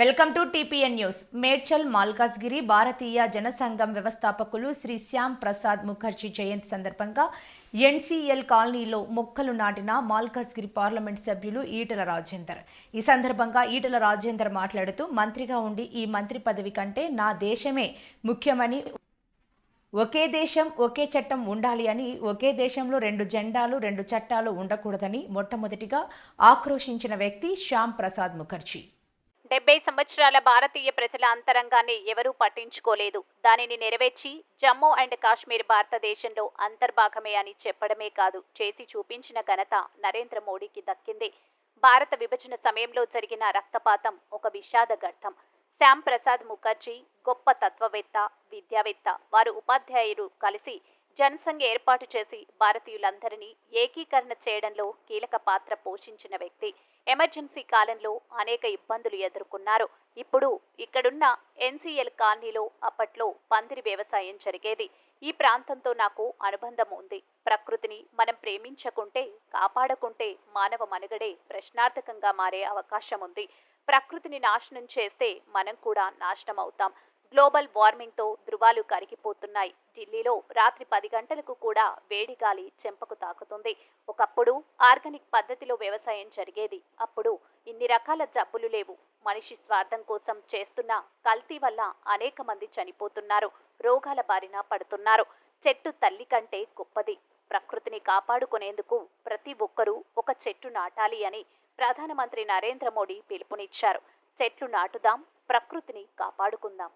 Welcome to TPN news. Medchal Malkajgiri Bharatiya Jana Sangh వ్యవస్థాపకులు శ్రీ శ్యామ్ ప్రసాద్ ముఖర్జీ జయంతి సందర్భంగా NCL కాలనీలో మొక్కలు నాటిన మాల్కాజ్గిరి పార్లమెంట్ సభ్యులు ఈటల రాజేందర్. ఈ సందర్భంగా ఈటల రాజేందర్ మాట్లాడుతూ మంత్రిగా ఉండి ఈ మంత్రి పదవి కంటే నా దేశమే ముఖ్యమని ఒకే దేశం ఒకే చట్టం ఉండాలి అని ఒకే దేశంలో రెండు జెండాలు రెండు చట్టాలు ఉండకూడదని మొట్టమొదటిగా ఆక్రోషించిన వ్యక్తి శ్యామ్ ప్రసాద్ ముఖర్జీ. డెబ్బై సంవత్సరాల భారతీయ ప్రజల అంతరంగాన్ని ఎవరూ పట్టించుకోలేదు. దానిని నెరవేర్చి జమ్మూ అండ్ కాశ్మీర్ భారతదేశంలో అంతర్భాగమే అని చెప్పడమే కాదు చేసి చూపించిన ఘనత నరేంద్ర మోడీకి దక్కింది. భారత విభజన సమయంలో జరిగిన రక్తపాతం ఒక విషాద ఘట్టం. శ్యామ్ ప్రసాద్ ముఖర్జీ గొప్ప తత్వవేత్త విద్యావేత్త వారు ఉపాధ్యాయులు కలిసి జనసంఘ ఏర్పాటు చేసి భారతీయులందరినీ ఏకీకరణ చేయడంలో కీలక పాత్ర పోషించిన వ్యక్తి. ఎమర్జెన్సీ కాలంలో అనేక ఇబ్బందులు ఎదుర్కొన్నారు. ఇప్పుడు ఇక్కడున్న ఎన్సీఎల్ కాలనీలో అప్పట్లో పందిరి వ్యవసాయం జరిగేది. ఈ ప్రాంతంతో నాకు అనుబంధం ఉంది. ప్రకృతిని మనం ప్రేమించకుంటే కాపాడకుంటే మానవ మనుగడే ప్రశ్నార్థకంగా మారే అవకాశం ఉంది. ప్రకృతిని నాశనం చేస్తే మనం కూడా నాశనం అవుతాం. గ్లోబల్ వార్మింగ్తో ధృవాలు కరిగిపోతున్నాయి. ఢిల్లీలో రాత్రి పది గంటలకు కూడా వేడి గాలి చెంపకు తాకుతుంది. ఒకప్పుడు ఆర్గానిక్ పద్ధతిలో వ్యవసాయం జరిగేది. అప్పుడు ఇన్ని రకాల జబ్బులు లేవు. మనిషి స్వార్థం కోసం చేస్తున్న కల్తీ వల్ల అనేక మంది చనిపోతున్నారు. రోగాల బారిన పడుతున్నారు. చెట్టు తల్లి కంటే గొప్పది. ప్రకృతిని కాపాడుకునేందుకు ప్రతి ఒక్కరూ ఒక చెట్టు నాటాలి అని ప్రధానమంత్రి నరేంద్ర మోడీ పిలుపునిచ్చారు. చెట్లు నాటుదాం ప్రకృతిని కాపాడుకుందాం.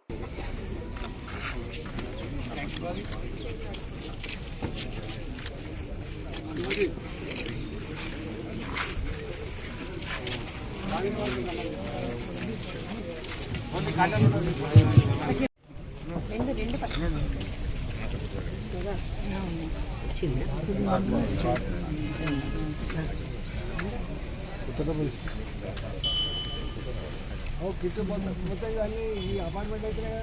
కిట్ మొత్తం ఇవన్నీ ఈ అపార్ట్మెంట్ అయితే కదా.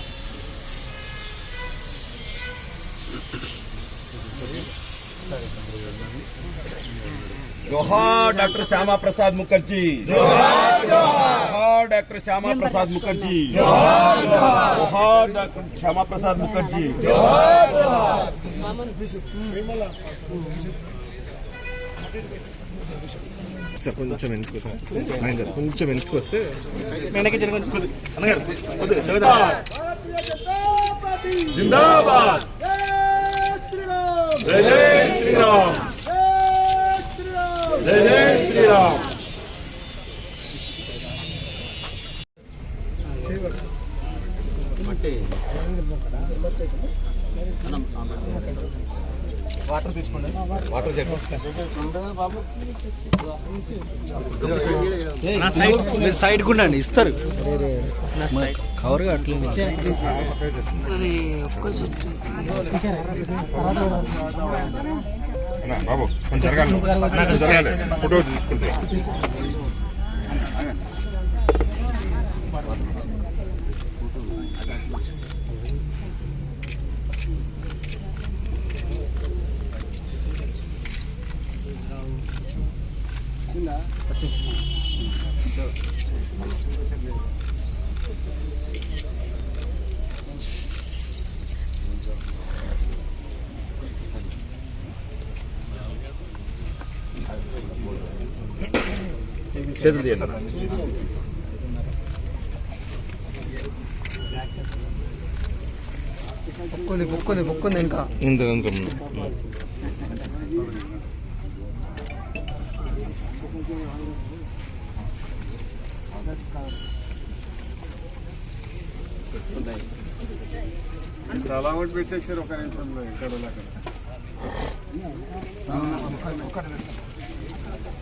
जोहार डॉक्टर श्यामा प्रसाद मुखर्जी जोहार जोहार डॉक्टर श्यामा प्रसाद मुखर्जी जोहार जोहार डॉक्टर श्यामा प्रसाद मुखर्जी సార్ కొంచెం వెనక్కి సార్ ఆయన గారు కొంచెం వెనక్కి వస్తే వెనక్కి జరగ అన్నగారు కొద్దిగా శ్రీరామ్. జై జై వాటర్ తీసుకోండి. వాటర్ చెప్పండి సైడ్ ఇస్తారు. కవర్ కావట్లేదు బాబు. కొంచెం జరగాలి. కొంచెం జరగాలి. ఫోటో తీసుకుంటే. చేతులు తీయండి అన్న. పొక్కుంది పొక్కుంది పొక్కుంది ఇంకా ఇంత ఇంత చాలా ఒకటి పెట్టేసారు ఒక నిమిషంలో ఇక్కడ అక్కడ